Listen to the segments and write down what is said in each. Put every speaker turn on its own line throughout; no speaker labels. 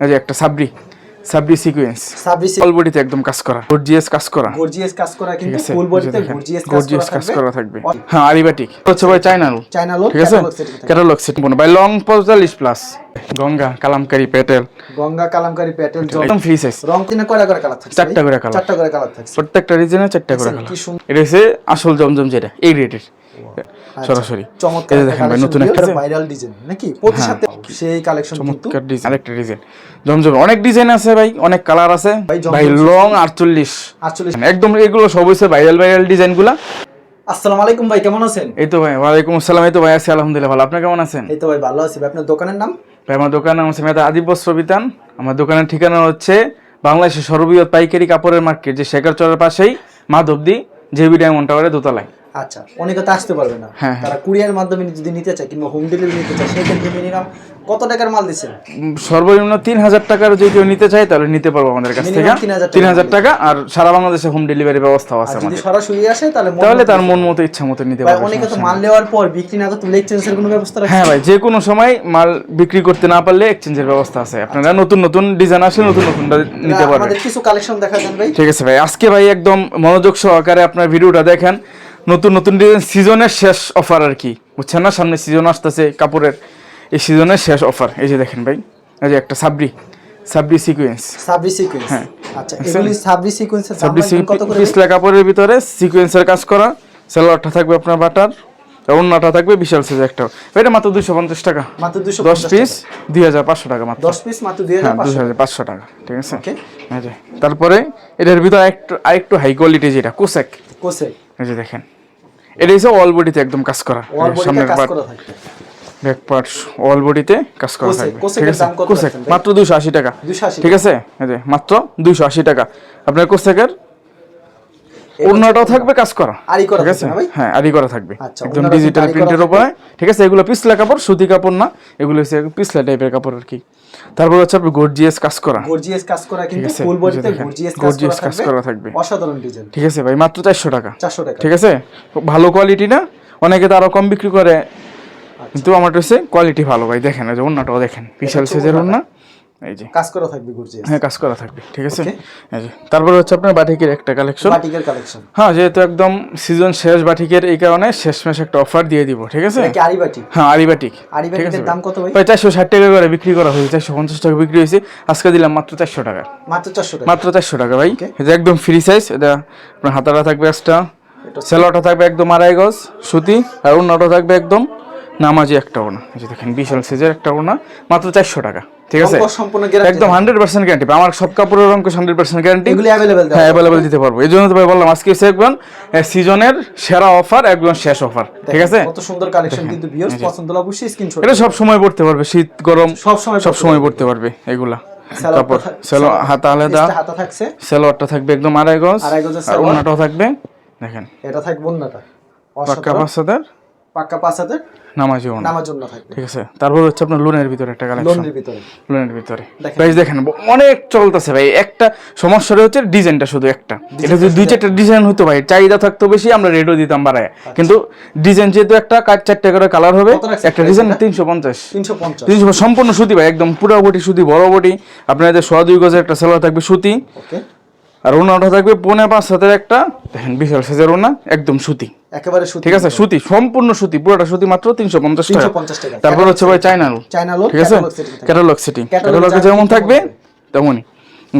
এই যে একটা সাবরি সাবরি সিকোয়েন্স
সাবরিসি
অল বডিতে একদম কাজ করা গর্জিয়াস কাজ করা।
গর্জিয়াস কাজ করা কিন্তু ফুল বডিতে গর্জিয়াস কাজ
গর্জিয়াস কাজ করা থাকবে। হ্যাঁ আরিবাটিক হচ্ছে ভাই
চায়না লোক
ঠিক আছে?
Catalogue setting
set by long পঁয়তাল্লিশ প্লাস গঙ্গা কালামকারি পেটেল।
গঙ্গা কালামকারি প্যাটেল
একদম ফ্রি সাইজ
রং তিনে কয়টা করে কালার থাকছে
চারটা করে colour।
চারটা করে কালার থাকছে।
প্রত্যেকটা রিজনে চারটা করে কালার এটা হচ্ছে আসল জমজম যেটা এই রেটের সরাসরি।
আচ্ছা, চমৎকার
দেখেন ভাই নতুন একটা
ভাইরাল ডিজাইন নাকি? প্রতি
হ্যাঁ।
সাথে সেই কালেকশন কিন্তু
চমৎকার ডিজাইন আরেকটা ডিজাইন জমজম অনেক ডিজাইন আছে ভাই অনেক কালার আছে।
ভাই,
লং আটচল্লিশ।
আটচল্লিশ।
একদম এগুলো সব হচ্ছে ভাইরাল ভাইরাল ডিজাইনগুলা।
আসসালামু আলাইকুম ভাই কেমন আছেন?
এই তো ভাই ওয়ালাইকুম আসসালাম এই তো ভাই আছি আলহামদুলিল্লাহ ভালো। আপনি কেমন আছেন?
এই তো ভাই ভালো আছি। ভাই আপনার দোকানের নাম?
ভাই আমার দোকান নাম হচ্ছে মেয়েটা আদিব বস্ত্র বিতান। আমার দোকানের ঠিকানা হচ্ছে বাংলাদেশের সর্ববৃহৎ পাইকারি কাপড়ের মার্কেট যে শেখার চরের পাশেই মাধবদি জেবি ডায়মন্ড টাওয়ারে দোতলায়।
আচ্ছা অনেকে তো আসতে পারবে না।
হ্যাঁ,
তারা কুরিয়ার মাধ্যমে যদি নিতে চায় কিংবা হোম ডেলিভারি নিতে চায় মিনিমাম কত টাকার মাল দিচ্ছেন?
সর্বনিম্ন তিন হাজার টাকার যদি কেউ নিতে চায় তাহলে নিতে পারব আমাদের কাছ থেকে। তিন হাজার টাকা। আর সারা বাংলাদেশে হোম ডেলিভারি ব্যবস্থা আছে
যদি সরাসরি আসে তাহলে
তাহলে তার মন মতো ইচ্ছা মতো নিতে
ভাই
পারবে
অনেকে তো মাল নেওয়ার পর বিক্রি না করতে এক্সচেঞ্জের কোনো ব্যবস্থা রাখে
হ্যাঁ ভাই যে কোনো সময় মাল বিক্রি করতে না পারলে এক্সচেঞ্জের ব্যবস্থা আছে। আপনারা নতুন নতুন ডিজাইন আসলে নতুন নতুন নিতে পারবেন।
আমাদের কিছু কালেকশন দেখা যান ভাই।
ঠিক আছে ভাই আজকে ভাই একদম মনোযোগ সহকারে আপনার ভিডিওটা দেখেন। নতুন নতুন ডিজাইন সিজনের শেষ অফার আর কি। বুঝছেন না? সামনে সিজন আসতেছে কাপড়ের এই সিজনের শেষ অফার এই যে দেখেন ভাই এই যে একটা সাবরি সাবরি সিকোয়েন্স
সাবরি সিকোয়েন্স
হ্যাঁ।
আচ্ছা এগুলি সাবরি সিকোয়েন্সের
সাবরি
কত করে?
পিছলা কাপড়ের ভিতরে সিকোয়েন্সের কাজ করা সালোয়ারটা থাকবে আপনার বাটার অন্যটা থাকবে বিশাল সাইজ একটা। এটা মাত্র দুইশো পঞ্চাশ টাকা।
মাত্র 250
দশ পিস দুই হাজার পাঁচশো টাকা মাত্র।
10 পিস মাত্র
হ্যাঁ দুই
2500
হাজার পাঁচশো টাকা ঠিক আছে?
ওকে।
এই যে তারপরে এটার ভিতরে আরেকটু আরেকটু হাই কোয়ালিটি যেটা কোসেক।
কোসে
এই যে দেখেন। এটা হচ্ছে অল বডিতে একদম কাজ করা। সামনের পার্ট ব্যাক পার্ট অল বডিতে কাজ করা থাকবে। ঠিক আছে? কোসেক মাত্র দুশো আশি টাকা। ঠিক আছে? এই যে মাত্র দুইশো আশি টাকা। আপনার কোসেকের অন্যটাও থাকবে কাজ করা।
আরি করা
ঠিক আছে?
ভাই?
হ্যাঁ আরি করা থাকবে।
আচ্ছা,
একদম ডিজিটাল প্রিন্টের। উপরে ঠিক আছে এগুলো পিছলা কাপড় সুতি কাপড় না এগুলো হচ্ছে পিছলা টাইপের কাপড় আর কি। তারপর হচ্ছে আপনি গর্জিয়াস কাজ করা।
গর্জিয়াস কাজ করা কিন্তু
আছে,
ফুল বডিতে গর্জিয়াস কাজ করা
কাজ
থাকবে।
করা থাকবে।
অসাধারণ ডিজাইন
ঠিক আছে ভাই মাত্র চারশো টাকা।
400 টাকা।
ঠিক আছে? ভালো কোয়ালিটি না? অনেকে তো আরও কম বিক্রি করে।
আচ্ছা।
কিন্তু আমার হচ্ছে কোয়ালিটি ভালো ভাই দেখেন এই যে অন্যটাও দেখেন। বিশাল সাইজের
ওড়নাটা।
এই যে।
কাজ করা থাকবে গর্জিয়াস
হ্যাঁ কাজ করা থাকবে ঠিক আছে. এই যে। তারপরে হচ্ছে আপনার বাটিকের একটা কালেকশন
বাটিকের কালেকশন
হ্যাঁ যেহেতু একদম সিজন শেষ বাটিকের এই কারণে শেষ মাস একটা অফার দিয়ে দিব ঠিক আছে?
এটা আরি বাটিক?
হ্যাঁ আরি বাটিক
আরি বাটিকের দাম কত ভাই?
ভাই চারশো ষাট টাকা করে বিক্রি করা হয়েছে চারশো পঞ্চাশ টাকা বিক্রি হয়েছে। আজকে দিলাম মাত্র চারশো টাকা।
মাত্র 400 টাকা।
মাত্র চারশো টাকা ভাই. এটা একদম ফ্রি সাইজ এটা আপনার হাতাটা থাকবে
এটা
সেলোটা থাকবে একদম আড়াই গজ সুতি আর অন্যটা থাকবে একদম নামাজি একটা ওনা এই যে দেখেন বিশাল সাইজের একটা ওনা মাত্র চারশো টাকা ঠিক আছে? একদম হান্ড্রেড পার্সেন্ট গ্যারান্টি আমার সব কাপড়ের রঙ হান্ড্রেড পার্সেন্ট গ্যারান্টি হ্যাঁ অ্যাভেলেবেল দিতে পারব। এই জন্য তো ভাই বললাম আজকে একদম সিজনের সেরা অফার একদম শেষ অফার ঠিক আছে?
কত সুন্দর কালেকশন কিন্তু ভিউয়ার্স পছন্দ হলে অবশ্যই স্ক্রিনশট
এটা সব সময় পড়তে পারবে শীত গরম
সব সময়
সব সময় পড়তে পারবে এগুলা। কাপড় সেলো হাতা আলাদা।
হাতা থাকছে।
সেলোয়ারটা থাকবে একদম আড়াই গজ।
আড়াই গজ
আর ওনাটাও থাকবে দেখেন।
এটা থাকবে ওনাটা
পাক্কা বাচ্চাদের
পাক্কা পাঁচ হাজার
নামাজি ওনা
নামার জন্য থাকবে।
ঠিক আছে। তারপর হচ্ছে আপনার লোনের ভিতরে একটা কালেকশন
লোনের ভিতরে।
লোনের ভিতরে।
দেখেন।
প্রাইস দেখেন অনেক চলতেছে ভাই। একটা সমস্যাটা হচ্ছে ডিজাইনটা শুধু একটা। এটা যদি দুই চারটা ডিজাইন হতো ভাই চাহিদা থাকতো বেশি আমরা রেটও দিতাম বাড়ায়। কিন্তু ডিজাইন যেহেতু একটা কাজ চারটা করে কালার হবে একটা ডিজাইন তিনশো পঞ্চাশ।
তিনশো পঞ্চাশ।
তিনশো সম্পূর্ণ সুতি ভাই একদম পুরো বটি সুতি বড় বটি। আপনাদের সোয়া দুই গজের একটা সেলোয়ার থাকবে সুতি। আর ওনাটা থাকবে পৌনে পাঁচ হাতের একটা। দেখেন বিশাল সাইজের ওনা একদম সুতি।
একেবারে সুতি
ঠিক আছে সুতি সম্পূর্ণ সুতি পুরোটা সুতি মাত্র তিনশো পঞ্চাশ টাকা।
350 টাকা।
তারপর হচ্ছে ভাই
চায়না
ঠিক আছে। ক্যাটালগ সেটিং ক্যাটালগে যেমন থাকবে তেমনই।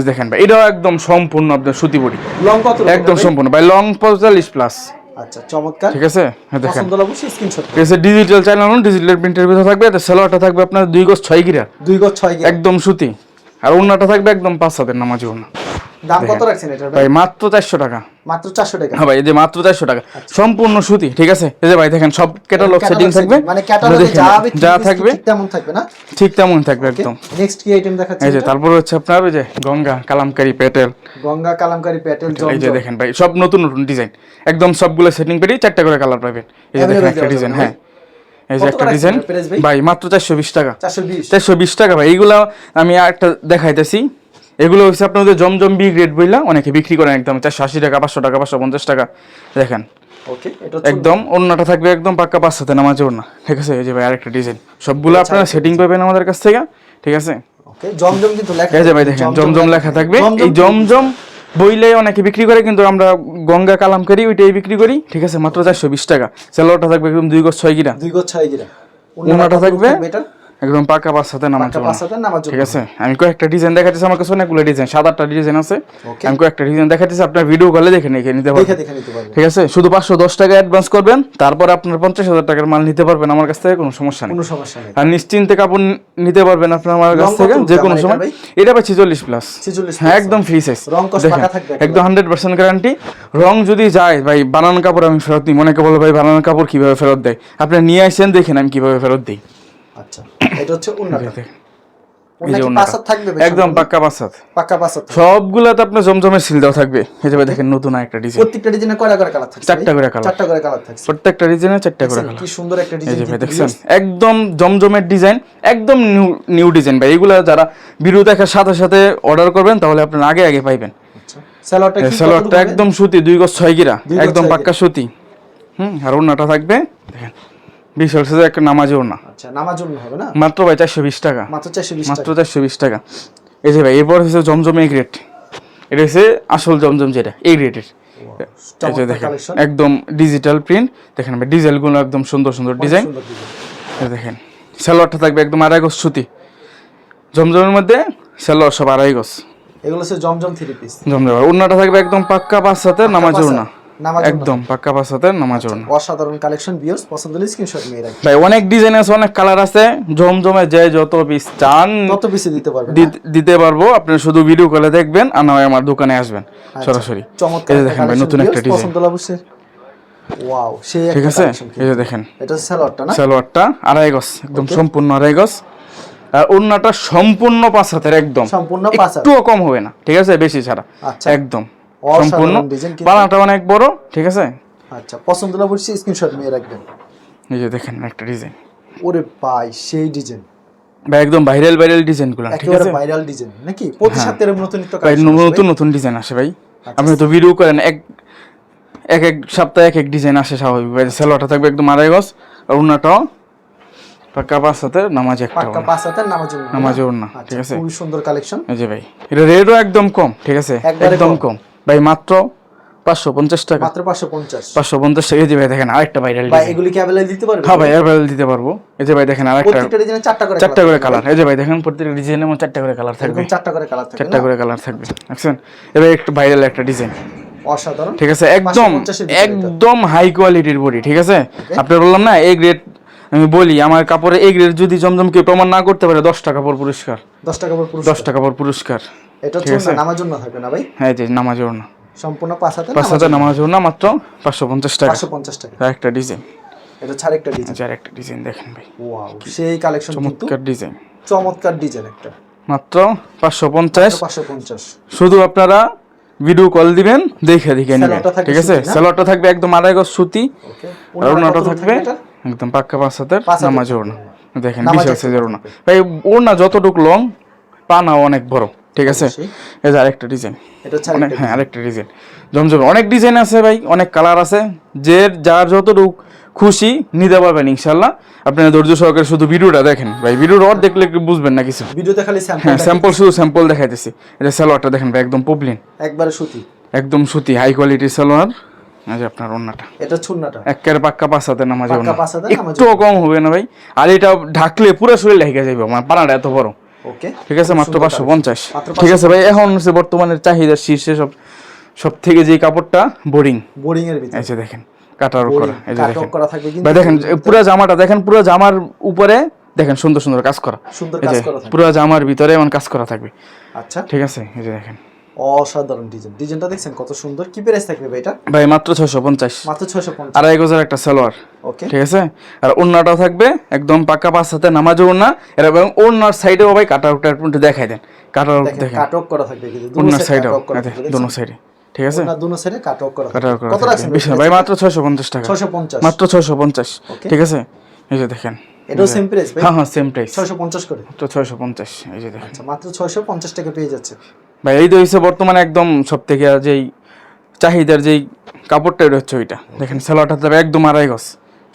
দেখেন ভাই এটাও একদম সম্পূর্ণ আপনার সুতি বডি
লং কত
একদম সম্পূর্ণ। ভাই লং পঁয়তাল্লিশ প্লাস
আচ্ছা চমৎকার।
ঠিক আছে? হ্যাঁ দেখেন।
পছন্দ হলে স্ক্রিনশট
ঠিক আছে ডিজিটাল চ্যানেল ডিজিটাল প্রিন্টের ভিতরে থাকবে। সেলোয়ারটা থাকবে আপনার গজ গিরা।
গজ
একদম সুতি। আর ওনাটা থাকবে একদম পাঁচ হাতের নামাজি
দাম কত রাখছেন এটার ভাই?
মাত্র চারশো টাকা।
মাত্র চারশো টাকা?
হ্যাঁ ভাই এই যে মাত্র চারশো টাকা। সম্পূর্ণ সুতি ঠিক আছে? এই যে ভাই দেখেন সব ক্যাটালগ সেটিং থাকবে।
মানে ক্যাটালগে যা হবে
যা থাকবে
ঠিক তেমন থাকবে না?
ঠিক তেমন থাকবে একদম।
নেক্সট কি আইটেম দেখাচ্ছেন
এই যে তারপর হচ্ছে আপনার ওই যে গঙ্গা কালামকারি পেটেল।
গঙ্গা কালামকারি প্যাটেল
এই যে দেখেন ভাই সব নতুন নতুন ডিজাইন একদম সবগুলো সেটিং পেটি চারটা করে কালার পাবেন। এই যে দেখেন একটা ডিজাইন হ্যাঁ। এই যে একটা ডিজাইন
ভাই?
মাত্র চারশো বিশ টাকা।
চারশো বিশ।
চারশো বিশ টাকা ভাই। এইগুলো আমি একটা দেখাইতেছি। এগুলো হচ্ছে আপনাদের জমজম বি গ্রেড বইলা অনেকে বিক্রি করেন একদম চারশো আশি টাকা পাঁচশো টাকা পাঁচশো পঞ্চাশ টাকা। দেখেন। একদম অন্যটা থাকবে একদম পাক্কা পাঁচ সাথে নামাজে ওড়না ঠিক আছে এই যে ভাই আরেকটা ডিজাইন সবগুলো আপনারা সেটিং পাবেন আমাদের কাছ থেকে ঠিক আছে?
জমজম কিন্তু লেখা
এই যে ভাই দেখেন জমজম লেখা থাকবে। এই জমজম বইলে অনেকে বিক্রি করে কিন্তু আমরা গঙ্গা কালামকারি ওইটাই বিক্রি করি ঠিক আছে? মাত্র চারশো বিশ টাকা। সেলোটা থাকবে একদম দুই গজ ছয় গিরা।
দুই গোছ ছয় গিরা।
থাকবে
এটা?
একদম পাকা নামাজ
পাঁচটা পাঁচ হাতে নামার জন্য
ঠিক আছে? আমি কয়েকটা ডিজাইন দেখাচ্ছি আমার কাছে অনেকগুলো ডিজাইন সাত আটটা ডিজাইন আছে. আমি কয়েকটা ডিজাইন দেখাচ্ছি আপনার ভিডিও কলে দেখে নিয়ে নিতে পারবেন।
দেখে নিতে পারবে
ঠিক আছে? শুধু পাঁচশো দশ টাকা অ্যাডভান্স করবেন তারপর আপনার পঞ্চাশ হাজার টাকার মাল নিতে পারবেন আমার কাছ থেকে কোনো সমস্যা নেই।
কোনো সমস্যা নেই।
আর নিশ্চিন্তে কাপড় নিতে পারবেন আপনি আমার কাছ থেকে যে কোনো সময়।
এটা
পাচ্ছি চল্লিশ প্লাস
46
হ্যাঁ একদম ফ্রি সাইজ
রং কস পাকা থাকবে
একদম। হান্ড্রেড পার্সেন্ট গ্যারান্টি রং যদি যায় ভাই বানানো কাপড় আমি ফেরত দিই। মনে বলে ভাই বানানো কাপড় কীভাবে ফেরত দেয়? আপনি নিয়ে আসেন দেখেন আমি কীভাবে ফেরত দিই।
এটা হচ্ছে
ওন্নাটা। একদম পাক্কা পাসাত
পাক্কা
সবগুলাতে আপনার জমজমের সিল দেওয়া থাকবে। এই যে দেখেন নতুন একটা ডিজাইন
প্রত্যেকটা ডিজাইনে কয়টা করে কালার থাকছে
চারটা করে colour।
চারটা করে কালার থাকছে।
প্রত্যেকটা ডিজাইনে চারটা করে কালার
কি সুন্দর একটা ডিজাইন
দেখছেন? একদম জমজমের ডিজাইন একদম নিউ নিউ ডিজাইন ভাই। এগুলা যারা ভিডিও দেখার সাথে সাথে অর্ডার করবেন তাহলে আপনারা আগে আগে পাইবেন।
হবে?
একদম সুতি দুই গজ ছয় গিরা। একদম পাক্কা সুতি। হুম আর ওড়নাটা থাকবে। দেখেন। বিশাল সাইজের একটা নামাজি ওড়না
আচ্ছা নামার হবে না?
মাত্র ভাই চারশো বিশ টাকা।
মাত্র চারশো বিশ
মাত্র চারশো বিশ টাকা। এই যে ভাই এরপর হচ্ছে জমজম এই গ্রেড এটা হচ্ছে আসল জমজম যেটা এই গ্রেডের দেখেন একদম ডিজিটাল প্রিন্ট দেখেন ভাই ডিজাইনগুলো একদম সুন্দর সুন্দর ডিজাইন। দেখেন সালোয়ারটা থাকবে একদম আড়াই গজ সুতি। জমজমের মধ্যে সালোয়ার সব আড়াই গজ।
এগুলো হচ্ছে জমজম থ্রি পিস
জমজম ওড়নাটা থাকবে একদম পাক্কা পাঁচ হাতে। নামাজ ওড়না। একদম পাক্কা পাঁচ হাতে নামাজ ওড়না
অসাধারণ কালেকশন ভিউয়ার্স পছন্দ হলে স্ক্রিনশট নিয়ে রাখবেন।
ভাই অনেক ডিজাইন আছে অনেক কালার আছে। জমজমে যে যত পিস চান
কত পিসে দিতে পারবেন
দিতে পারব। আপনি শুধু ভিডিও কলে দেখবেন আর নয় আমার দোকানে আসবেন সরাসরি।
আচ্ছা, চমৎকার
যে
একটা
দেখেন ভাই নতুন একটা ডিজাইন
পছন্দ হলে অবশ্যই ওয়াও সেই
ঠিক আছে? এই যে দেখেন।
এটা সালোয়ারটা না?
সালোয়ারটা আড়াই গজ একদম সম্পূর্ণ আড়াই গজ। আর ওড়নাটা সম্পূর্ণ পাঁচ হাতের একদম।
সম্পূর্ণ পাঁচ হাত।
একটুও কম হবে না ঠিক আছে? বেশি ছাড়া।
আচ্ছা।
একদম। সম্পূর্ণ। পানাটা অনেক বড় ঠিক আছে?
আচ্ছা পছন্দ হলে অবশ্যই স্ক্রিনশট নিয়ে রাখবেন।
এই যে দেখেন একটা ডিজাইন
ওরে ভাই সেই ডিজাইন
ভাই একদম ভাইরাল ভাইরাল ডিজাইনগুলো ঠিক আছে?
ভাইরাল ডিজাইন নাকি? প্রতি সপ্তাহে নতুন।
নতুন নতুন ডিজাইন আসে ভাই।
আচ্ছা।
আপনি তো ভিডিও করেন এক এক এক সপ্তাহে এক এক ডিজাইন আসে স্বাভাবিক ভাই। সেলোয়ারটা থাকবে একদম আড়াই গজ আর ওড়নাটাও পাক্কা পাঁচ হাতে নামাজ একটা
পাক্কা পাঁচ হাতের নামাজ
নামাজে ওড়না, ঠিক আছে?
সুন্দর কালেকশন
এই যে ভাই এটা রেটও একদম কম ঠিক আছে? একদম
কম।
ভাই মাত্র পাঁচশো পঞ্চাশ টাকা।
মাত্র পাঁচশো পঞ্চাশ।
পাঁচশো পঞ্চাশ টাকা। এই যে ভাই দেখেন আরেকটা ভাইরাল
ভাই এগুলি কি অ্যাভেলেবল দিতে পারবে
হ্যাঁ ভাই অ্যাভেলেবল দিতে পারব। এই যে ভাই দেখেন আরেকটা
প্রত্যেকটা ডিজাইনে চারটা করে
চারটা করে কালার এই যে ভাই দেখেন প্রত্যেকটা ডিজাইনের মধ্যে চারটা করে কালার থাকবে।
চারটা করে কালার থাকবে
চারটা করে কালার থাকবে। দেখছেন? এবার একটু ভাইরাল একটা ডিজাইন
অসাধারণ।
ঠিক আছে? একদম
550 এর ভিতরে এটা।
একদম হাই কোয়ালিটির বডি ঠিক আছে? আপনার বললাম না এই গ্রেড আমি বলি আমার কাপড়ে এই গ্রেড যদি জমজমকে প্রমাণ না করতে পারে দশ টাকা পর পুরস্কার।
দশ টাকা পর
দশ টাকা পর পুরস্কার।
এটা
ঠিক
হচ্ছে নামার জন্য থাকবে না ভাই?
হ্যাঁ
সম্পূর্ণ পাঁচ হাতে
পাঁচ মাত্র পাঁচশো পঞ্চাশ টাকা।
পাঁচশো পঞ্চাশ টাকা।
একটা ডিজাইন।
এটা ছাড় একটা ডিজাইন।
একটা ডিজাইন দেখেন ভাই।
ওয়াও সেই কালেকশন
চমৎকার ডিজাইন।
চমৎকার ডিজাইন একটা।
মাত্র পাঁচশো পঞ্চাশ।
পাঁচশো পঞ্চাশ।
শুধু আপনারা ভিডিও কল দিবেন দেখে দেখে নেবেন ঠিক আছে? স্যালোয়ারটা থাকবে একদম আড়াই গজ সুতি। আর ওড়নাটা থাকবে একদম পাক্কা পাঁচ হাতের
হাতের
ওড়না। দেখেন
নামাজের
বিশাল সাইজের ওড়না। ভাই ওড়না যতটুক লং পানাও অনেক বড়। ঠিক আছে? এই যে আরেকটা ডিজাইন।
এটা
অনেক হ্যাঁ আরেকটা ডিজাইন। জমজমে অনেক ডিজাইন আছে ভাই অনেক কালার আছে। যে যার যতটুক খুশি নিতে পারবেন ইনশাল্লাহ আপনারা ধৈর্য সহকারে শুধু ভিডিওটা দেখেন। ভাই ভিডিওর অর দেখলে একটু বুঝবেন না কিছু।
ভিডিওতে খালি স্যাম্পল
হ্যাঁ স্যাম্পল শুধু স্যাম্পল দেখাইতেছি। এটা সালোয়ারটা দেখেন ভাই একদম পপলিন
একবারে সুতি।
একদম সুতি হাই কোয়ালিটির সালোয়ার। যে আপনার ওড়নাটা।
এটা ছুন্নাটা
একের পাক্কা পাঁচ হাতে নামাজ একটু কম হবে না ভাই। আর এটা ঢাকলে পুরো শরীর লেগে যাবে আমার পানাটা এত বড়।
ওকে
ঠিক আছে মাত্র পাঁচশো পঞ্চাশ। ঠিক আছে ভাই এখন হচ্ছে চাহিদার শীর্ষে সব সব থেকে যে কাপড়টা বোরিং।
বোরিং এর ভিতরে
দেখেন কাটার করা এই যে দেখেন।
করা থাকবে কিন্তু
দেখেন পুরো জামাটা দেখেন পুরো জামার উপরে দেখেন সুন্দর সুন্দর কাজ করা।
সুন্দর কাজ করা থাকবে।
পুরো জামার ভিতরে এমন কাজ করা থাকবে।
আচ্ছা।
ঠিক আছে এই যে দেখেন।
অসাধারণ ডিজাইন। ডিজাইনটা দেখছেন কত সুন্দর। কি প্রাইস থাকবে ভাই এটা?
ভাই মাত্র ছয়শো পঞ্চাশ।
মাত্র ছয়শো পঞ্চাশ।
আড়াই গজের একটা সালোয়ার।
ওকে
ঠিক আছে? আর ওড়নাটাও থাকবে একদম পাকা পাঁচ হাতে নামাজও ওড়না। এর এবং ওড়নার সাইডেও ভাই কাটা আউটটা একটু দেখাই দেন। কাটা আউট
দেখেন
দেখেন।
কাট অফ করা থাকবে কিন্তু দুনো
ওড়নার
সাইড
দোনো সাইডে ঠিক আছে?
দুনো সাইডে কাট অফ করা কত রাখছেন।
ভাই? মাত্র ছয়শো পঞ্চাশ টাকা।
650
মাত্র ছয়শো পঞ্চাশ।
Okay.
ঠিক আছে? এই যে দেখেন।
এটাও সেম প্রাইস ভাই?
হ্যাঁ হ্যাঁ সেম প্রাইস
650 করে?
ছয়শো পঞ্চাশ এই যে দেখেন।
আচ্ছা মাত্র 650 টাকা পেয়ে যাচ্ছে।
ভাই এই তো হচ্ছে বর্তমানে একদম সব থেকে যেই চাহিদার যেই কাপড়টা হচ্ছে ওইটা। দেখেন সালোয়ারটা একদম আড়াই গজ।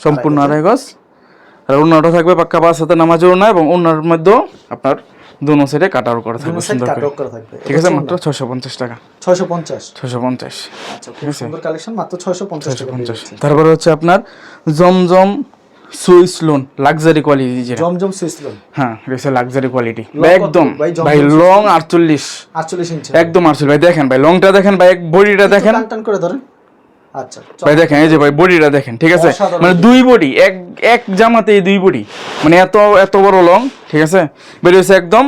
সম্পূর্ণ আড়াই গজ। আর ওড়নাটা থাকবে পাক্কা পাঁচ হাতে নামাজে ওড়না এবং ওড়নার মধ্যেও আপনার দোনো সাইডে কাটার করা থাকবে সুন্দর করে। ঠিক আছে মাত্র ছশো পঞ্চাশ টাকা।
আচ্ছা খুব সুন্দর কালেকশন মাত্র টাকা
তারপরে হচ্ছে আপনার Zamzam Swiss lawn luxury quality যেটা।
Zamzam Swiss lawn.
হ্যাঁ এটা লাক্সারি কোয়ালিটি একদম
ভাই
লং আটচল্লিশ।
আটচল্লিশ ইঞ্চি।
একদম আটচল্লিশ। ভাই দেখেন ভাই লংটা দেখেন ভাই এক বডিটা দেখেন।
টান টান করে ধরেন। আচ্ছা
ভাই দেখেন এই যে ভাই বডিটা দেখেন ঠিক আছে? মানে দুই বডি এক এক জামাতে এই দুই বডি। মানে এত এত বড় লং ঠিক আছে? বেরিয়েছে একদম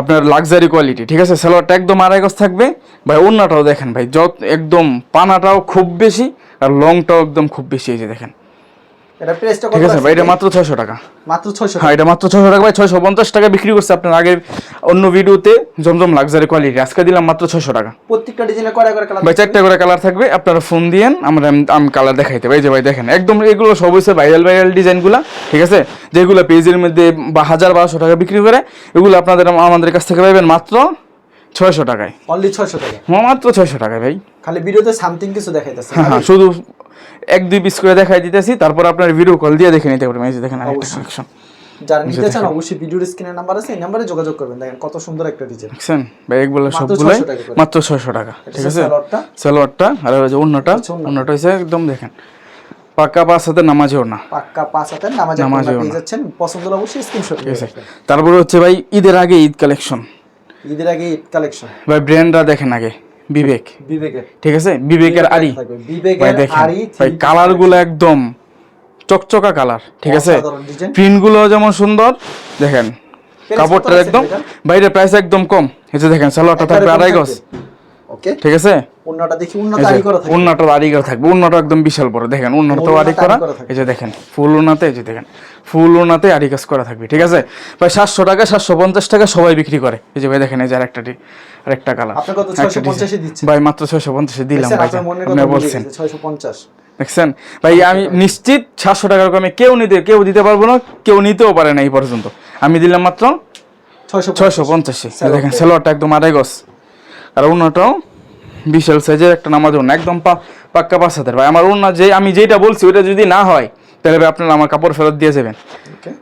আপনার লাক্সারি কোয়ালিটি ঠিক আছে? স্যালোয়ারটা একদম আড়াই গজ থাকবে। ভাই ওন্নাটাও দেখেন ভাই যত একদম পানাটাও খুব বেশি আর লংটাও একদম খুব বেশি এই যে দেখেন।
এটা প্রাইসটা
ঠিক আছে ভাই এটা মাত্র ছয়শো টাকা।
মাত্র ছয়শো
হ্যাঁ এটা মাত্র ছশো টাকা ভাই ছয়শো পঞ্চাশ টাকা বিক্রি করছে আপনার। আগের অন্য ভিডিওতে জমজম লাক্সারি কোয়ালিটি আজকে দিলাম মাত্র ছশো টাকা।
প্রত্যেকটা ডিজাইনে কয়টা করে কালার
ভাই চারটা করে কালার থাকবে আপনারা ফোন দিয়েন আমরা আমি কালার দেখাইতে। ভাই যে ভাই দেখেন একদম এগুলো সব হচ্ছে ভাইরাল ভাইরাল ডিজাইনগুলো ঠিক আছে? যেগুলো পেজের মধ্যে বা হাজার বারোশো টাকা বিক্রি করে এগুলো আপনাদের আমাদের কাছ থেকে পাবেন মাত্র ছয়শো টাকায়।
অনলি ছয়শো টাকা।
মাত্র ছয়শো টাকায় ভাই।
খালি ভিডিওতে সামথিং কিছু দেখাইতেছে।
হ্যাঁ হ্যাঁ। শুধু এক দুই পিস করে দেখাই দিতেছি তারপর আপনার ভিডিও কল দিয়ে দেখে নিতে পারবেন। এই যে দেখেন আরেকটা। কালেকশন
যারা নিতে চান অবশ্যই ভিডিওর স্ক্রিনের নাম্বার আছে এই নাম্বারে যোগাযোগ করবেন। দেখেন কত সুন্দর একটা ডিজাইন
দেখছেন? ভাই এগুলো
মাত্র
সবগুলোই
600 টাকা
মাত্র ঠিক আছে?
সালোয়ারটা।
সালোয়ারটা আর ওই যে অন্যটা অন্যটা হচ্ছে একদম দেখেন। পাকা পাঁচ হাতে নামাজেও না
পাক্কা পাঁচ হাতে নামাজ
নামাজেও না।
যাচ্ছেন। পছন্দ হলে অবশ্যই স্ক্রিনশট
ঠিক আছে। তারপরে হচ্ছে ভাই ঈদের আগে ঈদ কালেকশন
ঈদের আগে ঈদ কালেকশন
ভাই ব্র্যান্ডটা দেখেন আগে। বিবেক।
বিবেকের।
ঠিক আছে? বিবেকের আরি
বিবেকের
ভাই কালারগুলো একদম চকচকা কালার। ঠিক আছে? প্রিন্টগুলো যেমন সুন্দর দেখেন কাপড়টা একদম
বাইরের
বাইরে প্রাইস একদম কম। এই যে দেখেন সালোয়ারটা থাকবে আড়াই গজ।
ওকে
ঠিক আছে?
অন্যটা দেখি উন্নত
এই
করা থাকে।
উন্নটা আড়ি করা থাকবে উন্নটা একদম বিশাল বড় দেখেন উন্নত তো আড়ি
আড়ি
করা
করা
এই যে দেখেন ফুল উন্নাতে এই যে দেখেন ফুল উন্নাতে আড়ি কাজ করা থাকবে ঠিক আছে? ভাই সাতশো টাকা সাতশো পঞ্চাশ টাকা সবাই বিক্রি করে। এই যে ভাই দেখেন এই যে আরেকটা ডি- আরেকটা কালার।
আপনি কত? 650 এ দিচ্ছেন?
ভাই মাত্র ছয়শো পঞ্চাশে দিলাম ভাই আপনি বলছেন।
বলছেন ছয়শো পঞ্চাশ।
দেখছেন? ভাই আমি নিশ্চিত সাতশো টাকার কমে কেউ নিতে কেউ দিতে পারব না কেউ নিতেও পারে না এই পর্যন্ত। আমি দিলাম মাত্র
ছয়শো
পঞ্চাশে। দেখেন সেলোয়ারটা একদম আড়াই গজ। আর অন্যটাও বিশাল সাইজের একটা নামাজ ওড়না একদম পা- পাক্কা পাঁচ হাতের। ভাই আমার ওড়না যে আমি যেটা বলছি ওইটা যদি না হয় তাহলে ভাই আপনারা আমার কাপড় ফেরত দিয়ে যাবেন।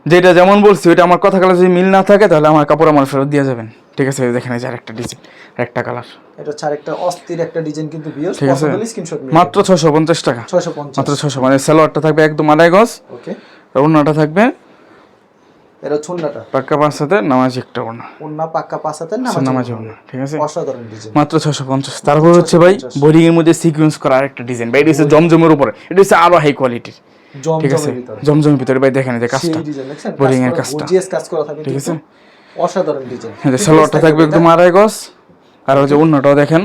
যেটা যেমন বলছি ওইটা আমার কথা কালার যদি মিল না থাকে তাহলে আমার কাপড় আমার ফেরত দিয়ে যাবেন। ঠিক আছে দেখেন এই যে আরেকটা ডিজাইন একটা কালার
এটা হচ্ছে আরেকটা অস্থির একটা ডিজাইন কিন্তু
আছে।
পছন্দ হলে স্ক্রিনশট
মাত্র ছশো পঞ্চাশ টাকা। মাত্র ছশো মানে সালোয়ারটা থাকবে একদম আড়াই গজ।
ওকে
ওড়নাটা থাকবে
এটা ছন্নাটা।
পাক্কা পাঁচ হাতে নামাজ একটা ওড়না।
অন্য পাক্কা পাঁচ হাতের
নামাজ ওড়না। ঠিক আছে?
অসাধারণ ডিজাইন
মাত্র ছশো পঞ্চাশ। তারপর হচ্ছে ভাই বোরিং এর মধ্যে সিকুয়েন্স করা আরেকটা ডিজাইন ভাই এটা হচ্ছে জমজমের উপরে। এটা হচ্ছে আরও হাই কোয়ালিটির ঠিক আছে? জমজমের ভিতরে। ভাই দেখেন যে কাজটা। বোরিং এর কাজটা।
জিএস কাজ করা থাকে
ঠিক আছে।
অসাধারণ ডিজাইন
সালোয়ারটা থাকবে একদম আড়াই গজ। আর হচ্ছে অন্যটাও দেখেন।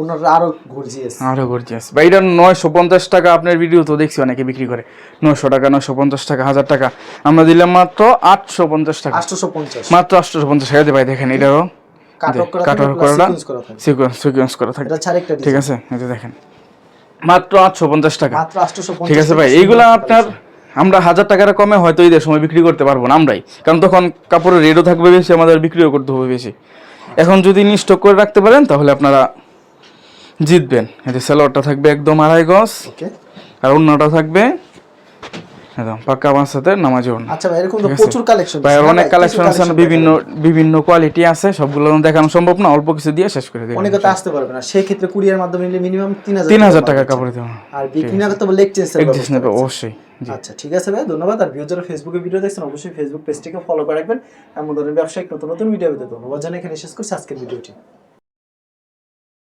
অন্যরা আরও গর্জিয়াস
আরও গর্জিয়াস ভাই এটা নয়শো পঞ্চাশ টাকা আপনার ভিডিও তো দেখছি অনেকে বিক্রি করে। নয়শো টাকা নয়শো পঞ্চাশ টাকা হাজার টাকা। আমরা দিলাম মাত্র আটশো পঞ্চাশ টাকা।
আটশোশো পঞ্চাশ
মাত্র আটশো পঞ্চাশ টাকা। ভাই দেখেন এটারও
কাটক করা
কাটার
থাকে
করাটা
সিকোয়েন্স
সিকোয়েন্স সিকোয়েন্স করা থাকে।
এটা ছাড়া একটা
ঠিক আছে এই দেখেন। মাত্র আটশো পঞ্চাশ টাকা।
মাত্র আটশোশো পঞ্চাশ
ঠিক আছে ভাই এইগুলা আপনার আমরা হাজার টাকার কমে হয়তো ঈদের সময় বিক্রি করতে পারব না আমরাই। কারণ তখন কাপড়ের রেটও থাকবে বেশি আমাদের বিক্রিও করতে হবে বেশি। এখন যদি স্টক করে রাখতে পারেন তাহলে আপনারা জিতবেন। এই যে থাকবে একদম আড়াই গজ। আর অন্যটা থাকবে একদম পাক্কা নামাজি
আচ্ছা ভাই এরকম তো প্রচুর কালেকশন
ভাই অনেক কালেকশন আছে বিভিন্ন বিভিন্ন কোয়ালিটি আছে সবগুলো দেখানো সম্ভব না অল্প কিছু দিয়ে শেষ করে দিই
অনেকে তো আসতে পারবে না সেই ক্ষেত্রে কুরিয়ার মাধ্যমে নিলে মিনিমাম তিন হাজার
তিন হাজার টাকা কাপড় দেবো
আর বিক্রি না করতে বলে এক্সচেঞ্জ
এক্সিস্ট নেবে অবশ্যই
আচ্ছা ঠিক আছে ভাই ধন্যবাদ। আর ভিউ যারা ফেসবুকে ভিডিও দেখছেন অবশ্যই ফেসবুক পেজটিকে ফলো করে রাখবেন। এমন ধরনের ব্যবসায়িক নতুন নতুন ভিডিও পেতে ধন্যবাদ জানাই। এখানে শেষ করছি আজকের ভিডিওটি